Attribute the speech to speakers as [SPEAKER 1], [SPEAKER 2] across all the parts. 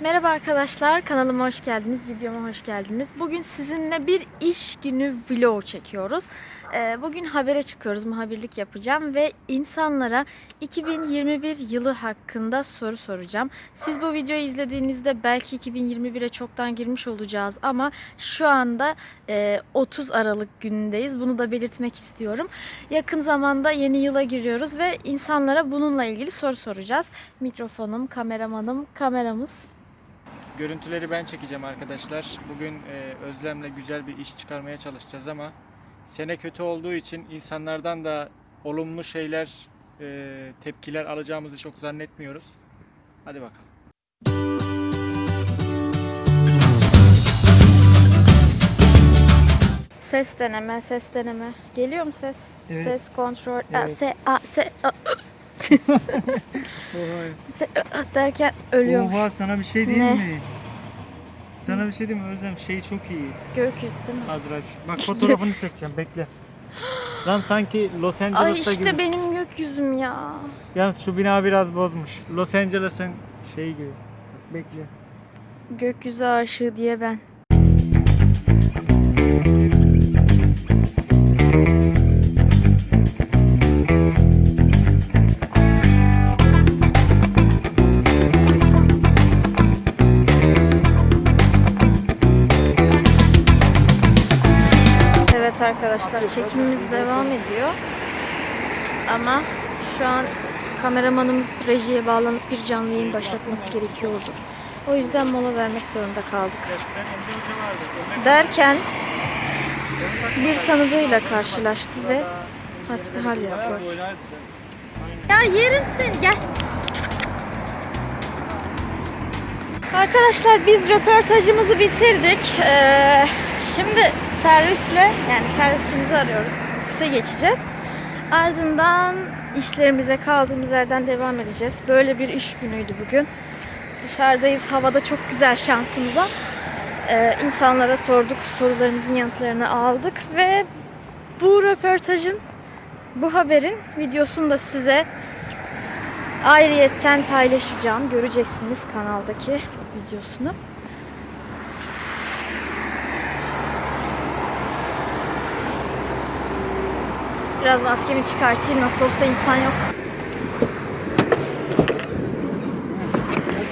[SPEAKER 1] Merhaba arkadaşlar, kanalıma hoş geldiniz, videoma hoş geldiniz. Bugün sizinle bir iş günü vlog çekiyoruz. Ee, Bugün habere çıkıyoruz, muhabirlik yapacağım ve insanlara 2021 yılı hakkında soru soracağım. Siz bu videoyu izlediğinizde belki 2021'e çoktan girmiş olacağız ama şu anda e, 30 Aralık günündeyiz. Bunu da belirtmek istiyorum. Yakın zamanda yeni yıla giriyoruz ve insanlara bununla ilgili soru soracağız. Mikrofonum, kameramanım, kameramız.
[SPEAKER 2] Görüntüleri ben çekeceğim arkadaşlar. Bugün e, Özlem'le güzel bir iş çıkarmaya çalışacağız ama sene kötü olduğu için insanlardan da olumlu şeyler, e, tepkiler alacağımızı çok zannetmiyoruz. Hadi bakalım.
[SPEAKER 1] Ses deneme, ses deneme. Geliyor mu ses?
[SPEAKER 2] Evet.
[SPEAKER 1] Ses kontrol.
[SPEAKER 2] Evet.
[SPEAKER 1] a, se, a, se, a, a derken ölüyormuş.
[SPEAKER 2] Oha sana bir şey
[SPEAKER 1] diyeyim Ne?
[SPEAKER 2] mi? Sana bir şey diyeyim mi Özlem? Şey çok iyi.
[SPEAKER 1] Gökyüzü değil mi?
[SPEAKER 2] Kadraj. Bak fotoğrafını çekeceğim bekle. Lan sanki Los Angeles'ta
[SPEAKER 1] Ay işte
[SPEAKER 2] gibi.
[SPEAKER 1] benim gökyüzüm ya.
[SPEAKER 2] Yalnız şu bina biraz bozmuş. Los Angeles'ın şeyi gibi. Bak, bekle.
[SPEAKER 1] Gökyüzü aşığı diye ben. Arkadaşlar çekimimiz devam ediyor. Ama şu an kameramanımız rejiye bağlanıp bir canlı yayın başlatması gerekiyordu. O yüzden mola vermek zorunda kaldık. Derken bir tanıdığıyla karşılaştı ve hasbihal yapıyor. Ya yerim seni gel. Arkadaşlar biz röportajımızı bitirdik. Ee, şimdi servisle yani servisimizi arıyoruz. Ofise geçeceğiz. Ardından işlerimize kaldığımız yerden devam edeceğiz. Böyle bir iş günüydü bugün. Dışarıdayız. Havada çok güzel şansımıza. Ee, insanlara sorduk. Sorularımızın yanıtlarını aldık ve bu röportajın bu haberin videosunu da size ayrıyetten paylaşacağım. Göreceksiniz kanaldaki videosunu. Biraz maskemi çıkartayım. Nasıl olsa insan yok.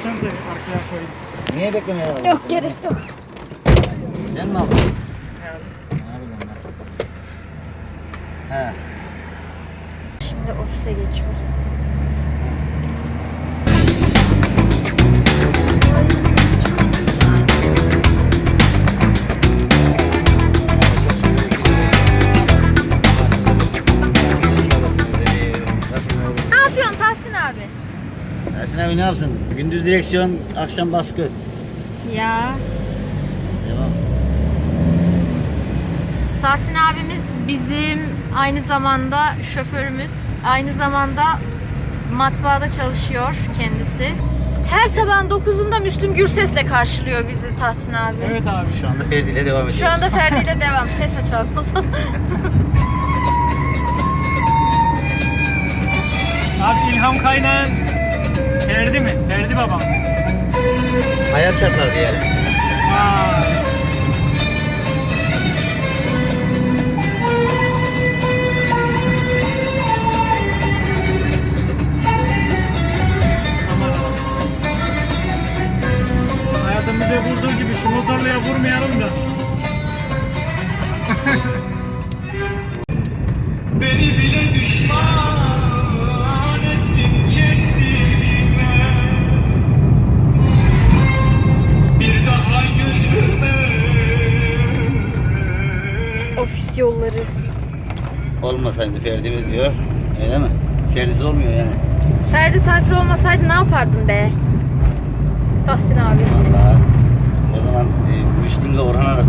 [SPEAKER 2] Çantayı arkaya koyayım.
[SPEAKER 3] Niye beklemeye aldın?
[SPEAKER 1] Yok gerek yok.
[SPEAKER 3] Ben mi aldın? He.
[SPEAKER 1] Şimdi ofise geçiyoruz. Abi
[SPEAKER 3] ne yapsın? Gündüz direksiyon, akşam baskı.
[SPEAKER 1] Ya
[SPEAKER 3] Devam.
[SPEAKER 1] Tahsin abimiz bizim aynı zamanda şoförümüz. Aynı zamanda matbaada çalışıyor kendisi. Her sabahın 9'unda Müslüm Gürses'le karşılıyor bizi Tahsin abi.
[SPEAKER 2] Evet abi.
[SPEAKER 3] Şu anda Ferdi ile devam ediyoruz.
[SPEAKER 1] Şu anda Ferdi ile devam. Ses açalım o zaman.
[SPEAKER 2] Abi ilham kaynağı Ferdi mi? Ferdi babam.
[SPEAKER 3] Hayat şartları diyelim.
[SPEAKER 2] Aa.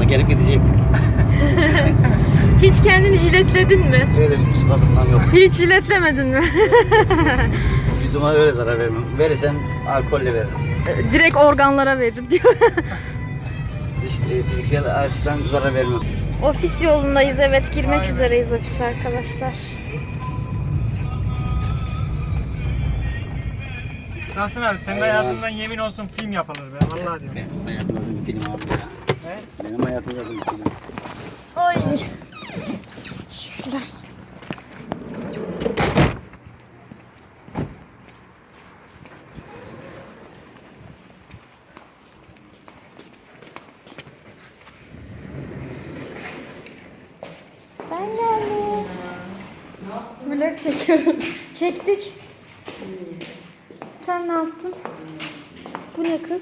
[SPEAKER 3] Arasında gelip gidecektik.
[SPEAKER 1] Hiç kendini jiletledin mi?
[SPEAKER 3] Öyle bir psikopatlıklam yok.
[SPEAKER 1] Hiç jiletlemedin mi?
[SPEAKER 3] Vücuduma öyle zarar vermem. Verirsem alkolle veririm.
[SPEAKER 1] Direkt organlara veririm diyor.
[SPEAKER 3] E, fiziksel açıdan zarar vermem.
[SPEAKER 1] Ofis yolundayız evet girmek üzereyiz ofise arkadaşlar.
[SPEAKER 2] Nasıl abi senin hayatından yemin olsun film yapılır be vallahi diyorum.
[SPEAKER 3] Benim hayatımda bir film abi ya.
[SPEAKER 2] He?
[SPEAKER 3] Benim hayatımda bir film.
[SPEAKER 1] Ay. Şuralar. Ben geldim. Vlog çekiyorum. Çektik. Sen ne yaptın? Bu ne kız?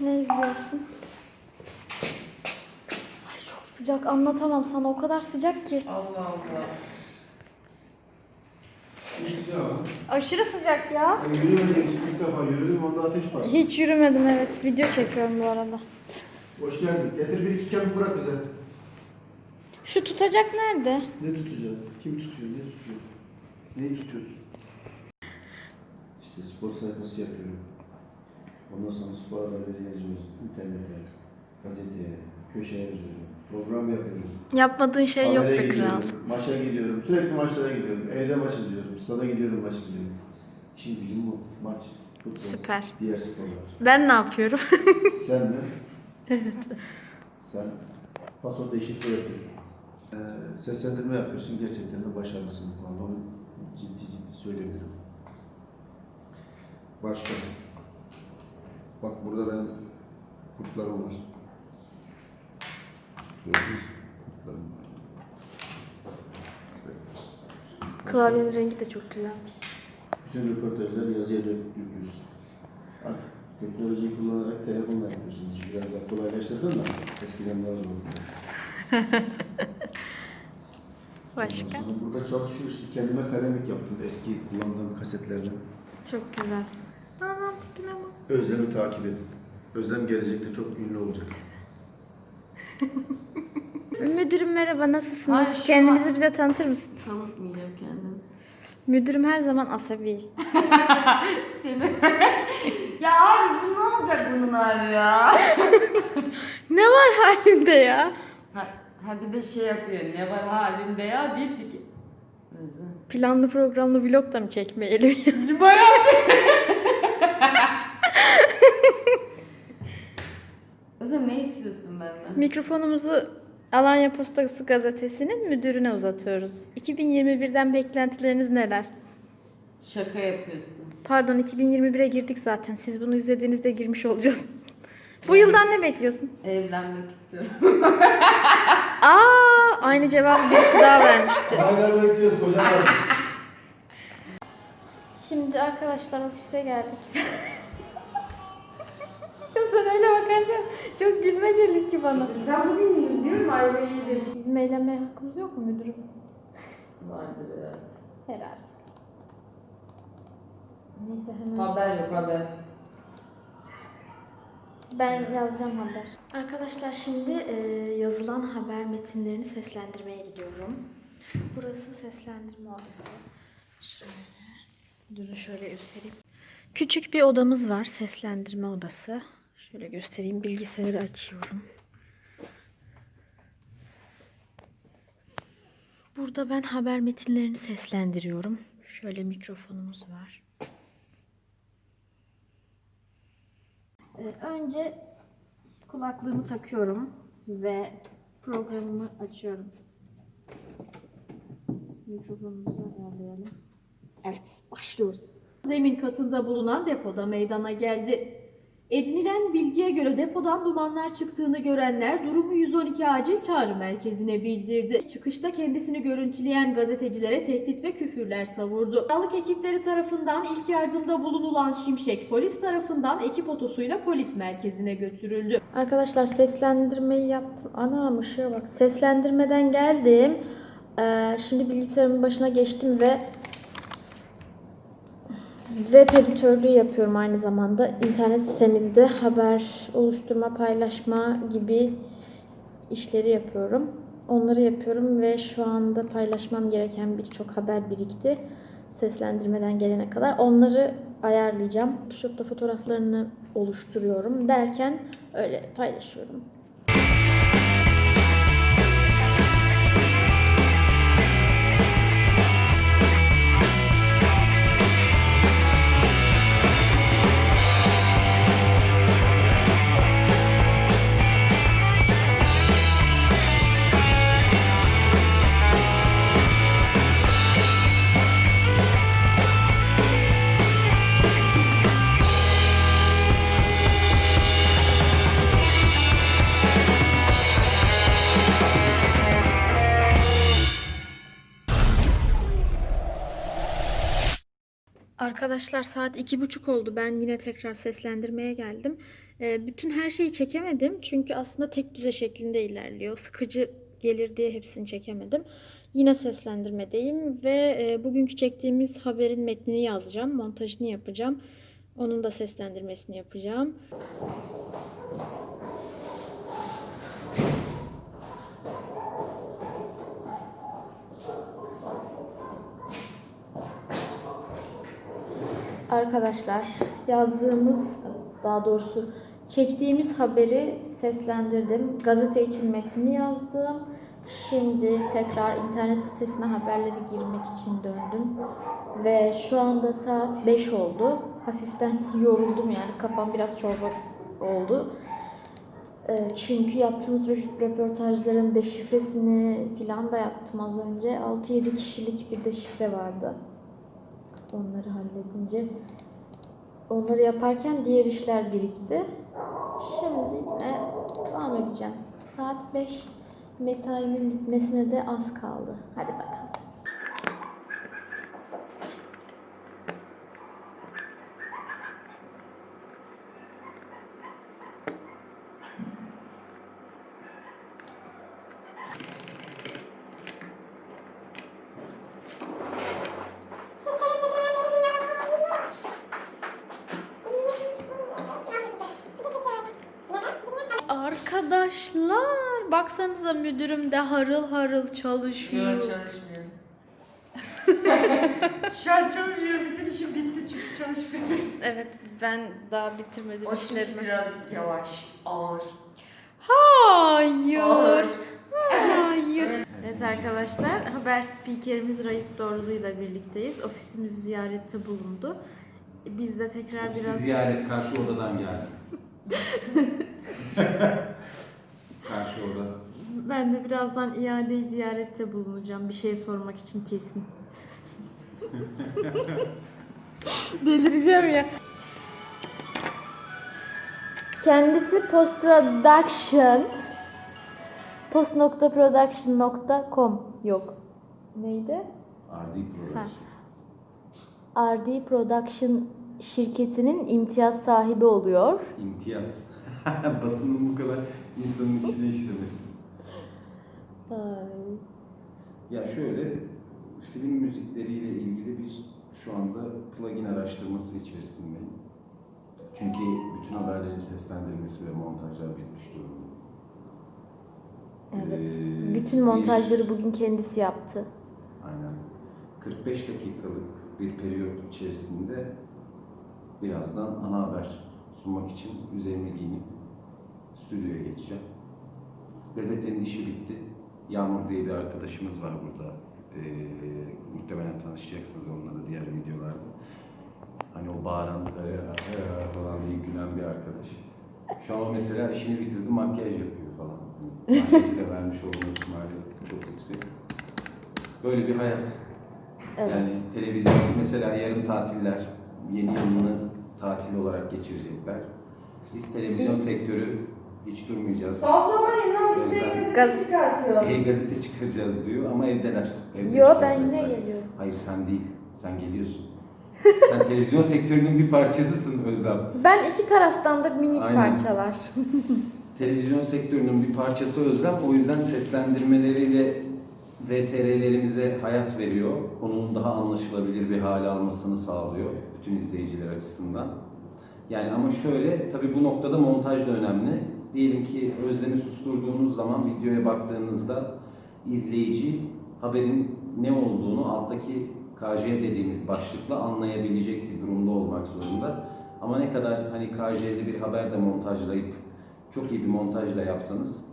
[SPEAKER 1] Ne izliyorsun? Sıcak anlatamam sana o kadar sıcak ki.
[SPEAKER 4] Allah Allah.
[SPEAKER 1] Aşırı sıcak ya.
[SPEAKER 5] Sen yürümedin hiç ilk defa yürüdüm onda ateş var.
[SPEAKER 1] Hiç yürümedim evet. Video çekiyorum bu arada.
[SPEAKER 5] Hoş geldin. Getir bir iki kemik bırak bize.
[SPEAKER 1] Şu tutacak nerede?
[SPEAKER 5] Ne tutacaksın? Kim tutuyor? Ne tutuyor? Neyi tutuyorsun? İşte spor sayfası yapıyorum. Ondan sonra spor haberleri yazıyorum. İnternete, gazeteye, köşeye yazıyorum. Program yapıyorum.
[SPEAKER 1] Yapmadığın şey yok be kral.
[SPEAKER 5] gidiyorum, Maça gidiyorum. Sürekli maçlara gidiyorum. Evde maç izliyorum. Stada gidiyorum maç izliyorum. İşin gücüm bu. Maç, futbol,
[SPEAKER 1] Süper.
[SPEAKER 5] diğer sporlar.
[SPEAKER 1] Ben ne yapıyorum?
[SPEAKER 5] Sen mi? evet. Sen paso deşifre yapıyorsun. Ee, seslendirme yapıyorsun. Gerçekten de başarılısın. Vallahi onu ciddi ciddi söylemiyorum. Başka. Bak burada ben kurtlarım var. Gördünüz mü?
[SPEAKER 1] Klavyenin rengi de çok güzelmiş.
[SPEAKER 5] Bütün röportajlar yazıya dök döküyorsun. Artık teknolojiyi kullanarak telefonla yapıyorsun. İşi biraz daha kolaylaştırdın da eskiden daha zordu.
[SPEAKER 1] Başka?
[SPEAKER 5] Ondan sonra burada çalışıyor işte kendime kalemlik yaptım eski kullandığım kasetlerden.
[SPEAKER 1] Çok güzel. Anam tipine bak.
[SPEAKER 5] Özlem'i takip edin. Özlem gelecekte çok ünlü olacak.
[SPEAKER 1] Müdürüm merhaba nasılsınız?
[SPEAKER 4] Ay, şu
[SPEAKER 1] Kendinizi bize tanıtır mısınız?
[SPEAKER 4] Tanıtmayacağım kendimi.
[SPEAKER 1] Müdürüm her zaman asabi.
[SPEAKER 4] Seni. ya abi bu ne olacak bunun hali ya?
[SPEAKER 1] Ne var halimde ya?
[SPEAKER 4] ha, ha bir de şey yapıyor. Ne var halimde ya deyip ki. Özlem.
[SPEAKER 1] Planlı programlı vlog da mı çekmeyelim?
[SPEAKER 4] Bayağı Özlem ne istiyorsun benden?
[SPEAKER 1] Mikrofonumuzu Alanya Postası gazetesinin müdürüne uzatıyoruz. 2021'den beklentileriniz neler?
[SPEAKER 4] Şaka yapıyorsun.
[SPEAKER 1] Pardon 2021'e girdik zaten. Siz bunu izlediğinizde girmiş olacağız. Bu yıldan ne bekliyorsun?
[SPEAKER 4] Evlenmek istiyorum.
[SPEAKER 1] Aa, aynı cevabı birisi daha vermişti.
[SPEAKER 5] Hala bekliyoruz kocaman.
[SPEAKER 1] Şimdi arkadaşlar ofise geldik. Sen öyle bakarsan çok gülme gelir ki bana.
[SPEAKER 4] Sen bugün diyorum ayvayı yedim.
[SPEAKER 1] Bizim eğlenmeye hakkımız yok mu müdürüm?
[SPEAKER 4] Vardır herhalde.
[SPEAKER 1] Herhalde. Neyse hemen.
[SPEAKER 4] Haber yok haber.
[SPEAKER 1] Ben yazacağım haber. Arkadaşlar şimdi e, yazılan haber metinlerini seslendirmeye gidiyorum. Burası seslendirme odası. Şöyle. Durun şöyle göstereyim. Küçük bir odamız var. Seslendirme odası. Şöyle göstereyim. Bilgisayarı açıyorum. Burada ben haber metinlerini seslendiriyorum. Şöyle mikrofonumuz var. Ee, Önce kulaklığımı takıyorum ve programımı açıyorum. Mikrofonumuzu ayarlayalım. Evet, başlıyoruz. Zemin katında bulunan depoda meydana geldi. Edinilen bilgiye göre depodan dumanlar çıktığını görenler durumu 112 acil çağrı merkezine bildirdi. Çıkışta kendisini görüntüleyen gazetecilere tehdit ve küfürler savurdu. Sağlık ekipleri tarafından ilk yardımda bulunulan Şimşek polis tarafından ekip otosuyla polis merkezine götürüldü. Arkadaşlar seslendirmeyi yaptım. Ana ışığa bak. Seslendirmeden geldim. Ee, şimdi bilgisayarımın başına geçtim ve Web editörlüğü yapıyorum aynı zamanda. İnternet sitemizde haber oluşturma, paylaşma gibi işleri yapıyorum. Onları yapıyorum ve şu anda paylaşmam gereken birçok haber birikti. Seslendirmeden gelene kadar. Onları ayarlayacağım. Photoshop'ta fotoğraflarını oluşturuyorum derken öyle paylaşıyorum. Arkadaşlar saat iki buçuk oldu. Ben yine tekrar seslendirmeye geldim. Ee, bütün her şeyi çekemedim. Çünkü aslında tek düze şeklinde ilerliyor. Sıkıcı gelir diye hepsini çekemedim. Yine seslendirmedeyim ve e, bugünkü çektiğimiz haberin metnini yazacağım. Montajını yapacağım. Onun da seslendirmesini yapacağım. Arkadaşlar yazdığımız daha doğrusu çektiğimiz haberi seslendirdim. Gazete için metnini yazdım. Şimdi tekrar internet sitesine haberleri girmek için döndüm. Ve şu anda saat 5 oldu. Hafiften yoruldum yani kafam biraz çorba oldu. Ee, Çünkü yaptığımız rö- röportajların deşifresini filan da yaptım az önce. 6-7 kişilik bir deşifre vardı. Onları halledince onları yaparken diğer işler birikti. Şimdi yine devam edeceğim. Saat 5 mesaimin bitmesine de az kaldı. Hadi bakalım. Arkadaşlar baksanıza müdürüm de harıl harıl çalışıyor.
[SPEAKER 4] Yok çalışmıyor. Şu an çalışmıyor. Bütün işim bitti çünkü çalışmıyorum.
[SPEAKER 1] Evet ben daha bitirmedim
[SPEAKER 4] O şimdi
[SPEAKER 1] işlerimi.
[SPEAKER 4] birazcık yavaş, ağır.
[SPEAKER 1] Hayır.
[SPEAKER 4] Ağır.
[SPEAKER 1] Hayır. Evet arkadaşlar haber spikerimiz Raif Doğrulu ile birlikteyiz. Ofisimizi ziyarette bulundu. Biz de tekrar
[SPEAKER 6] Ofisi
[SPEAKER 1] biraz
[SPEAKER 6] ziyaret karşı odadan geldi. karşı oda.
[SPEAKER 1] Ben de birazdan iade ziyarette bulunacağım. Bir şey sormak için kesin. Delireceğim ya. Kendisi post production post.production.com yok. Neydi?
[SPEAKER 6] Ardi program.
[SPEAKER 1] Ha. RD Production şirketinin imtiyaz sahibi oluyor.
[SPEAKER 6] İmtiyaz. Basının bu kadar insanın içine işlemesi.
[SPEAKER 1] Ay.
[SPEAKER 6] Ya şöyle, film müzikleriyle ilgili bir şu anda plugin araştırması içerisindeyim. Çünkü bütün haberlerin seslendirilmesi ve montajlar bitmiş durumda.
[SPEAKER 1] Evet.
[SPEAKER 6] Ee,
[SPEAKER 1] Bütün
[SPEAKER 6] bir-
[SPEAKER 1] montajları bugün kendisi yaptı.
[SPEAKER 6] Aynen. 45 dakikalık bir periyot içerisinde birazdan ana haber sunmak için üzerime giyinip stüdyoya geçeceğim. Gazetenin işi bitti. Yağmur diye bir arkadaşımız var burada. Ee, muhtemelen tanışacaksınız onunla da diğer videolarda. Hani o bağıran "Ee, ee" falan diye gülen bir arkadaş. Şu an o mesela işini bitirdi, makyaj yapıyor falan. Hani Makyajı da vermiş olma ihtimali çok yüksek. Böyle bir hayat.
[SPEAKER 1] Evet.
[SPEAKER 6] Yani televizyon mesela yarın tatiller, yeni yılını tatil olarak geçirecekler. Biz televizyon
[SPEAKER 1] Biz-
[SPEAKER 6] sektörü hiç durmayacağız.
[SPEAKER 4] Sallamayın lan biz de
[SPEAKER 6] Gözler.
[SPEAKER 4] gazete çıkartıyoruz.
[SPEAKER 6] E-gazete çıkaracağız diyor ama evdeler. Evde
[SPEAKER 1] Yo ben
[SPEAKER 6] çıkaracaklar.
[SPEAKER 1] yine geliyorum.
[SPEAKER 6] Hayır sen değil, sen geliyorsun. sen televizyon sektörünün bir parçasısın Özlem.
[SPEAKER 1] Ben iki taraftan da minik
[SPEAKER 6] Aynen.
[SPEAKER 1] parçalar.
[SPEAKER 6] Televizyon sektörünün bir parçası Özlem. O yüzden seslendirmeleriyle VTR'lerimize hayat veriyor. Konunun daha anlaşılabilir bir hale almasını sağlıyor bütün izleyiciler açısından. Yani ama şöyle, tabii bu noktada montaj da önemli. Diyelim ki Özlem'i susturduğunuz zaman videoya baktığınızda izleyici haberin ne olduğunu alttaki KJ dediğimiz başlıkla anlayabilecek bir durumda olmak zorunda. Ama ne kadar hani KJ'li bir haber de montajlayıp çok iyi bir montajla yapsanız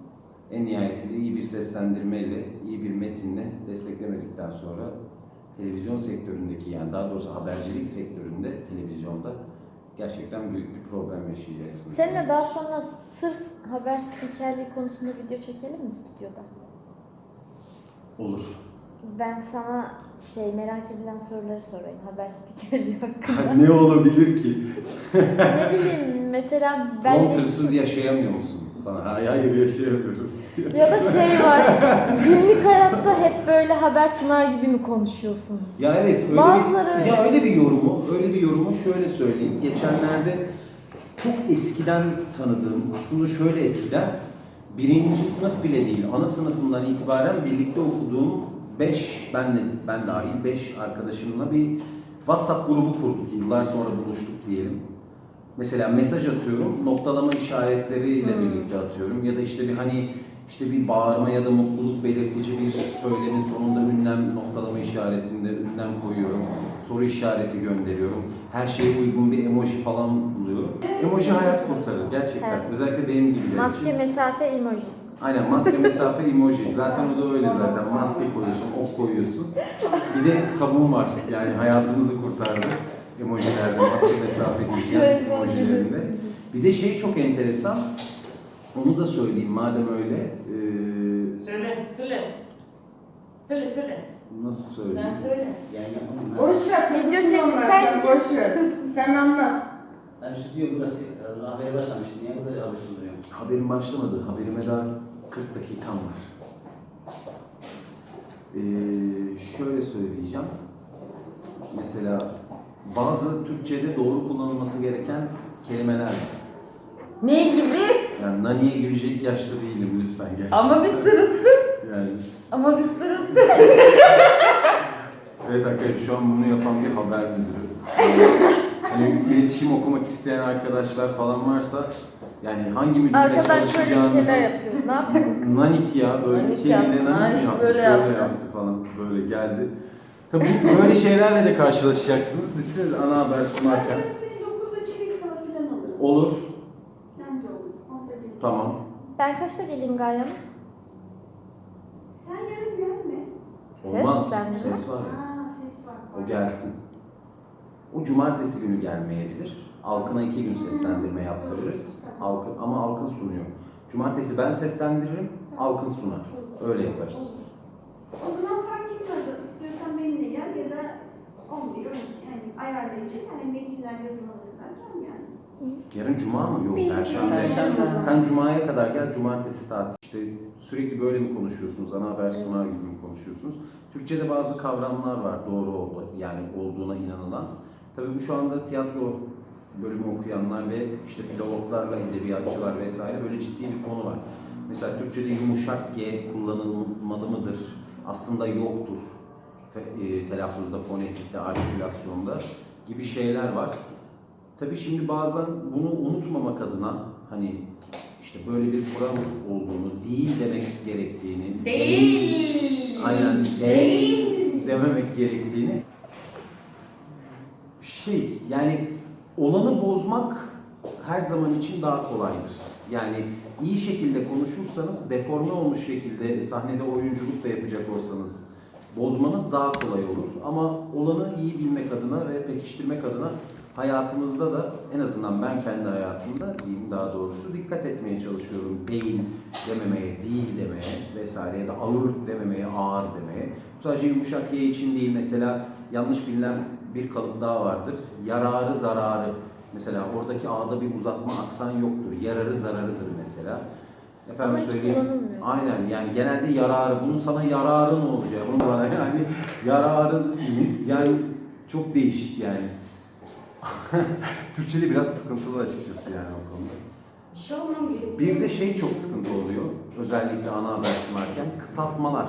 [SPEAKER 6] en nihayetinde iyi bir seslendirmeyle, iyi bir metinle desteklemedikten sonra televizyon sektöründeki yani daha doğrusu habercilik sektöründe televizyonda gerçekten büyük bir problem yaşayacaksınız.
[SPEAKER 1] Seninle daha sonra sırf haber spikerliği konusunda video çekelim mi stüdyoda?
[SPEAKER 6] Olur.
[SPEAKER 1] Ben sana şey merak edilen soruları sorayım haber spikerliği hakkında.
[SPEAKER 6] ne olabilir ki?
[SPEAKER 1] ne bileyim mesela ben
[SPEAKER 6] Promptersız yaşayamıyor musunuz? falan. Hayır hayır yaşayamıyoruz.
[SPEAKER 1] Ya da şey var. Günlük hayatta hep böyle haber sunar gibi mi konuşuyorsunuz?
[SPEAKER 6] Ya evet öyle
[SPEAKER 1] Bazıları
[SPEAKER 6] bir,
[SPEAKER 1] öyle.
[SPEAKER 6] ya öyle bir yorumu, öyle bir yorumu şöyle söyleyeyim. Geçenlerde çok eskiden tanıdığım, aslında şöyle eskiden birinci sınıf bile değil, ana sınıfından itibaren birlikte okuduğum 5, ben, ben dahil 5 arkadaşımla bir WhatsApp grubu kurduk. Yıllar sonra buluştuk diyelim. Mesela mesaj atıyorum, noktalama işaretleriyle
[SPEAKER 1] Hmm.
[SPEAKER 6] birlikte atıyorum. Ya da işte bir hani işte bir bağırma ya da mutluluk belirtici bir söylemin sonunda ünlem noktalama işaretinde ünlem koyuyorum. Soru işareti gönderiyorum. Her şeye uygun bir emoji falan buluyorum. Emoji hayat kurtarır gerçekten.
[SPEAKER 1] Evet.
[SPEAKER 6] Özellikle benim gibiler
[SPEAKER 1] Maske,
[SPEAKER 6] için.
[SPEAKER 1] mesafe, emoji.
[SPEAKER 6] Aynen maske mesafe emoji. Zaten o da öyle zaten. Maske koyuyorsun, ok koyuyorsun. Bir de sabun var. Yani hayatımızı kurtardı. Emojilerde, maske mesafe diyeceğim emojilerinde. Bir de şey çok enteresan. Onu da söyleyeyim madem öyle. Ee,
[SPEAKER 4] Söyle, söyle. Söyle, söyle.
[SPEAKER 6] nasıl söyleyeyim?
[SPEAKER 4] Sen söyle.
[SPEAKER 3] Yani?
[SPEAKER 4] Boş ver,
[SPEAKER 1] Video
[SPEAKER 4] takılsın
[SPEAKER 1] çek,
[SPEAKER 4] onlar,
[SPEAKER 1] sen
[SPEAKER 4] boş ver. Sen anlat.
[SPEAKER 3] Ben stüdyo burası e, haberi başlamış. Niye burada haber sunduruyorum?
[SPEAKER 6] Haberim başlamadı. Haberime daha 40 dakikam var. Ee, şöyle söyleyeceğim. Mesela bazı Türkçe'de doğru kullanılması gereken kelimeler var.
[SPEAKER 4] Ne gibi?
[SPEAKER 6] Yani naniye girecek yaşta değilim lütfen gerçekten.
[SPEAKER 4] Ama bir sırıttı.
[SPEAKER 6] Yani
[SPEAKER 4] Ama bir sırıttı.
[SPEAKER 6] evet arkadaşlar şu an bunu yapan bir haber müdürü. Yani, hani iletişim okumak isteyen arkadaşlar falan varsa yani hangi müdürle
[SPEAKER 1] Arkadaş şöyle bir şeyler yapıyor. Ne yapıyor?
[SPEAKER 6] Nanik ya böyle
[SPEAKER 4] Nanik
[SPEAKER 6] kelime
[SPEAKER 4] yaptı,
[SPEAKER 6] nanik yaptı,
[SPEAKER 4] böyle yaptı.
[SPEAKER 6] yaptı falan böyle geldi. Tabii böyle şeylerle de karşılaşacaksınız. Düşünsenize ana haber sunarken.
[SPEAKER 7] Seni 9'da çeyrek kala falan alırım.
[SPEAKER 6] Olur.
[SPEAKER 7] Sence olur. Bir.
[SPEAKER 6] Tamam.
[SPEAKER 1] Ben kaçta geleyim Gaye Hanım?
[SPEAKER 7] Sen yarın gelme.
[SPEAKER 6] Olmaz.
[SPEAKER 1] Seslendirme.
[SPEAKER 6] Ses var ya.
[SPEAKER 7] Aa ses var.
[SPEAKER 6] O gelsin. O cumartesi günü gelmeyebilir. Halkına iki gün seslendirme yaptırırız. Halkın, ama Halkın sunuyor. Cumartesi ben seslendiririm, Halkın sunar. Öyle yaparız.
[SPEAKER 7] O zaman fark etmez. İstiyorsan benimle gel ya da 11, 12 yani ayarlayacak. Yani yani.
[SPEAKER 6] Yarın cuma mı? Yok,
[SPEAKER 1] Bir-
[SPEAKER 6] perşembe.
[SPEAKER 3] Perşembe.
[SPEAKER 6] Sen cumaya kadar gel, cumartesi tatil. İşte sürekli böyle mi konuşuyorsunuz, ana haber sunar gibi mi konuşuyorsunuz? Türkçe'de bazı kavramlar var, doğru oldu, yani olduğuna inanılan. Tabii bu şu anda tiyatro bölümü okuyanlar ve işte filologlarla, edebiyatçılar vesaire böyle ciddi bir konu var. Mesela Türkçe'de yumuşak G kullanılmalı mıdır? Aslında yoktur. Fe- e, telaffuzda, fonetikte, artikülasyonda gibi şeyler var. Tabii şimdi bazen bunu unutmamak adına hani işte böyle bir kural olduğunu, değil demek gerektiğini,
[SPEAKER 4] Değil.
[SPEAKER 6] aynen
[SPEAKER 4] Değil.
[SPEAKER 6] değil dememek gerektiğini şey yani olanı bozmak her zaman için daha kolaydır. Yani iyi şekilde konuşursanız deforme olmuş şekilde sahnede oyunculuk da yapacak olsanız bozmanız daha kolay olur. Ama olanı iyi bilmek adına ve pekiştirmek adına hayatımızda da en azından ben kendi hayatımda diyeyim daha doğrusu dikkat etmeye çalışıyorum. Değil dememeye, değil demeye vesaire ya da ağır dememeye, ağır demeye. Bu sadece yumuşak ye için değil mesela yanlış bilinen bir kalıp daha vardır. Yararı zararı. Mesela oradaki A'da bir uzatma aksan yoktur. Yararı zararıdır mesela. Efendim
[SPEAKER 1] Ama
[SPEAKER 6] söyleyeyim. Aynen yani genelde yararı. Bunun sana yararı ne olacak? Bunun bana yani yararı yani çok değişik yani. Türkçe'de biraz sıkıntılı açıkçası yani o konuda.
[SPEAKER 4] Bir şey.
[SPEAKER 6] Bir de şey çok sıkıntı oluyor. Özellikle ana haber sunarken kısaltmalar.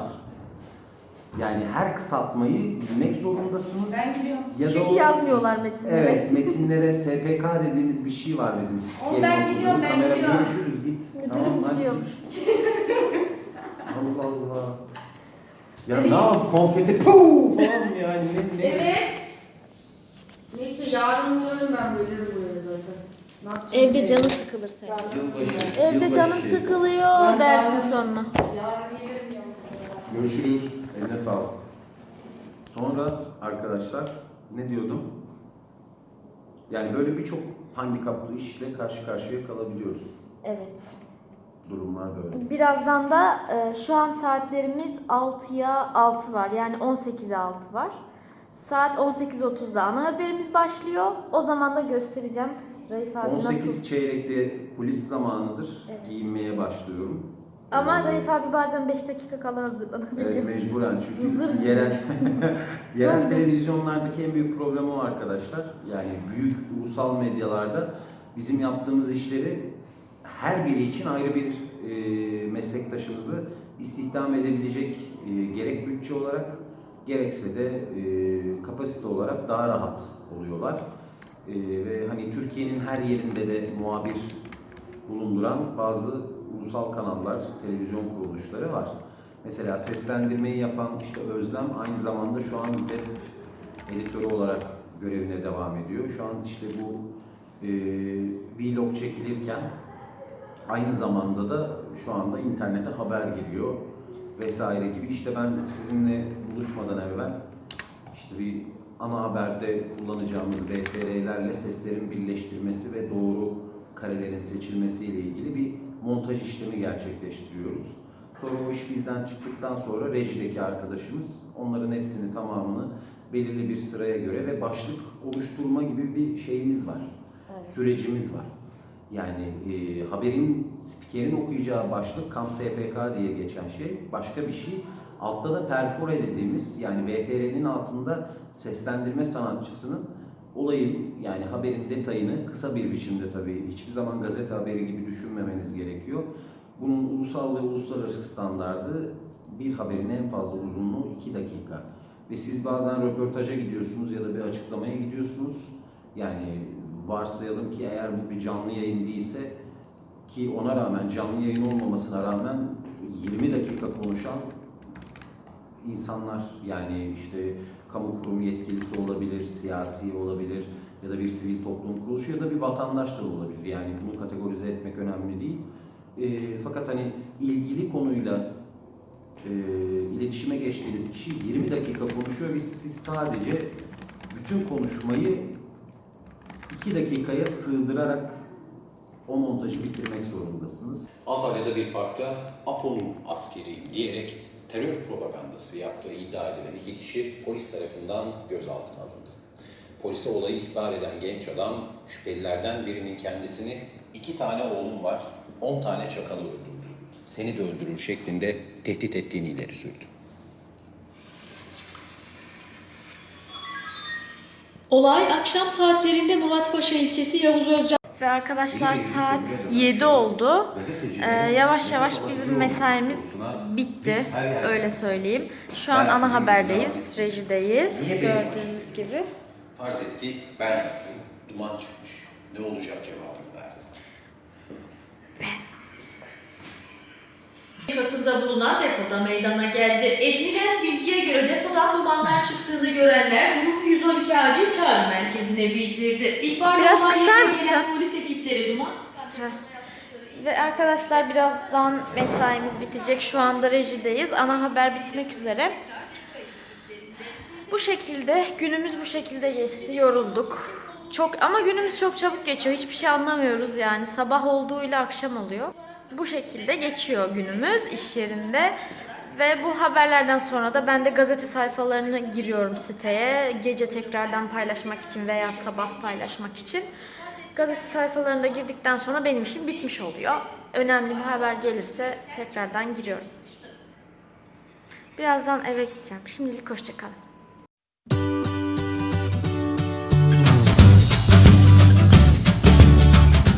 [SPEAKER 6] Yani her kısaltmayı bilmek zorundasınız.
[SPEAKER 4] Ben gidiyorum.
[SPEAKER 6] Ya da
[SPEAKER 1] Çünkü
[SPEAKER 6] o-
[SPEAKER 1] yazmıyorlar metinleri.
[SPEAKER 6] Evet, metinlere SPK dediğimiz bir şey var bizim
[SPEAKER 4] Oğlum ben
[SPEAKER 6] spikerin
[SPEAKER 4] gidiyorum,
[SPEAKER 6] okulunda.
[SPEAKER 4] ben
[SPEAKER 6] Kamera
[SPEAKER 4] gidiyorum.
[SPEAKER 6] görüşürüz git.
[SPEAKER 1] Müdürüm
[SPEAKER 6] hadi.
[SPEAKER 1] gidiyormuş.
[SPEAKER 6] Allah Allah. Ya ne yap konfeti puu falan yani ne ne.
[SPEAKER 4] Evet. Neyse yarın uğrarım ben gelirim buraya zaten. Ne yapacağım?
[SPEAKER 1] Evde canım sıkılır senin.
[SPEAKER 3] Yılbaşı.
[SPEAKER 1] Evde canım
[SPEAKER 3] şeysi.
[SPEAKER 1] sıkılıyor
[SPEAKER 4] Ben
[SPEAKER 1] dersin sonra.
[SPEAKER 4] Yarın gelirim ya.
[SPEAKER 6] Görüşürüz. Eline sağlık. Sonra arkadaşlar ne diyordum? Yani böyle birçok handikaplı işle karşı karşıya kalabiliyoruz.
[SPEAKER 1] Evet.
[SPEAKER 6] Durumlar böyle.
[SPEAKER 1] Birazdan da e, şu an saatlerimiz 6'ya 6 var. Yani 18'e 6 var. Saat 18.30'da ana haberimiz başlıyor. O zaman da göstereceğim Raif abi
[SPEAKER 6] 18
[SPEAKER 1] nasıl?
[SPEAKER 6] çeyrekte kulis zamanıdır.
[SPEAKER 1] Evet.
[SPEAKER 6] Giyinmeye başlıyorum.
[SPEAKER 1] Ama Raif abi bazen 5 dakika kala hazırlanabiliyor.
[SPEAKER 6] Evet mecburen çünkü yerel yerel televizyonlardaki en büyük problemi o arkadaşlar. Yani büyük ulusal medyalarda bizim yaptığımız işleri her biri için ayrı bir e, meslektaşımızı istihdam edebilecek e, gerek bütçe olarak gerekse de e, kapasite olarak daha rahat oluyorlar. E, ve hani Türkiye'nin her yerinde de muhabir bulunduran bazı ulusal kanallar, televizyon kuruluşları var. Mesela seslendirmeyi yapan işte Özlem aynı zamanda şu an web editörü olarak görevine devam ediyor. Şu an işte bu e, vlog çekilirken aynı zamanda da şu anda internete haber giriyor vesaire gibi. İşte ben sizinle buluşmadan evvel işte bir ana haberde kullanacağımız VTR'lerle seslerin birleştirmesi ve doğru karelerin seçilmesiyle ilgili bir montaj işlemi gerçekleştiriyoruz. Sonra o iş bizden çıktıktan sonra rejideki arkadaşımız onların hepsini tamamını belirli bir sıraya göre ve başlık oluşturma gibi bir şeyimiz var. Sürecimiz var. Yani e, haberin spikerin okuyacağı başlık KAM SPK diye geçen şey başka bir şey. Altta da perfore dediğimiz yani VTR'nin altında seslendirme sanatçısının olayın yani haberin detayını kısa bir biçimde tabii hiçbir zaman gazete haberi gibi düşünmemeniz gerekiyor. Bunun ulusal ve uluslararası standardı bir haberin en fazla uzunluğu 2 dakika. Ve siz bazen röportaja gidiyorsunuz ya da bir açıklamaya gidiyorsunuz. Yani varsayalım ki eğer bu bir canlı yayın değilse ki ona rağmen canlı yayın olmamasına rağmen 20 dakika konuşan insanlar yani işte kamu kurum yetkilisi olabilir, siyasi olabilir ya da bir sivil toplum kuruluşu ya da bir vatandaş da olabilir. Yani bunu kategorize etmek önemli değil. E, fakat hani ilgili konuyla e, iletişime geçtiğiniz kişi 20 dakika konuşuyor ve siz sadece bütün konuşmayı 2 dakikaya sığdırarak o montajı bitirmek zorundasınız.
[SPEAKER 8] Antalya'da bir parkta Apo'nun askeri diyerek terör propagandası yaptığı iddia edilen iki kişi polis tarafından gözaltına alındı. Polise olayı ihbar eden genç adam şüphelilerden birinin kendisini iki tane oğlum var, on tane çakalı öldürdü. Seni de öldürür şeklinde tehdit ettiğini ileri sürdü.
[SPEAKER 9] Olay akşam saatlerinde Muratpaşa ilçesi Yavuz Özcan
[SPEAKER 1] Ve arkadaşlar saat 7 oldu. Ee, yavaş yavaş bizim mesaimiz bitti. Öyle söyleyeyim. Şu an ana haberdeyiz, rejideyiz. Gördüğünüz gibi.
[SPEAKER 8] Farz et ki ben yaptım, duman çıkmış. Ne olacak cevabını
[SPEAKER 9] katında bulunan depoda meydana geldi. Edinilen bilgiye göre depodan dumanlar çıktığını görenler durumu 112 acil çağrı merkezine bildirdi. İhbar
[SPEAKER 1] Biraz kısar mısın?
[SPEAKER 9] Polis ekipleri duman
[SPEAKER 1] Ve arkadaşlar birazdan mesaimiz bitecek. Şu anda rejideyiz. Ana haber bitmek üzere. Bu şekilde günümüz bu şekilde geçti. Yorulduk. Çok ama günümüz çok çabuk geçiyor. Hiçbir şey anlamıyoruz yani. Sabah olduğuyla akşam oluyor. Bu şekilde geçiyor günümüz iş yerinde. Ve bu haberlerden sonra da ben de gazete sayfalarına giriyorum siteye. Gece tekrardan paylaşmak için veya sabah paylaşmak için. Gazete sayfalarında girdikten sonra benim işim bitmiş oluyor. Önemli bir haber gelirse tekrardan giriyorum. Birazdan eve gideceğim. Şimdilik hoşçakalın.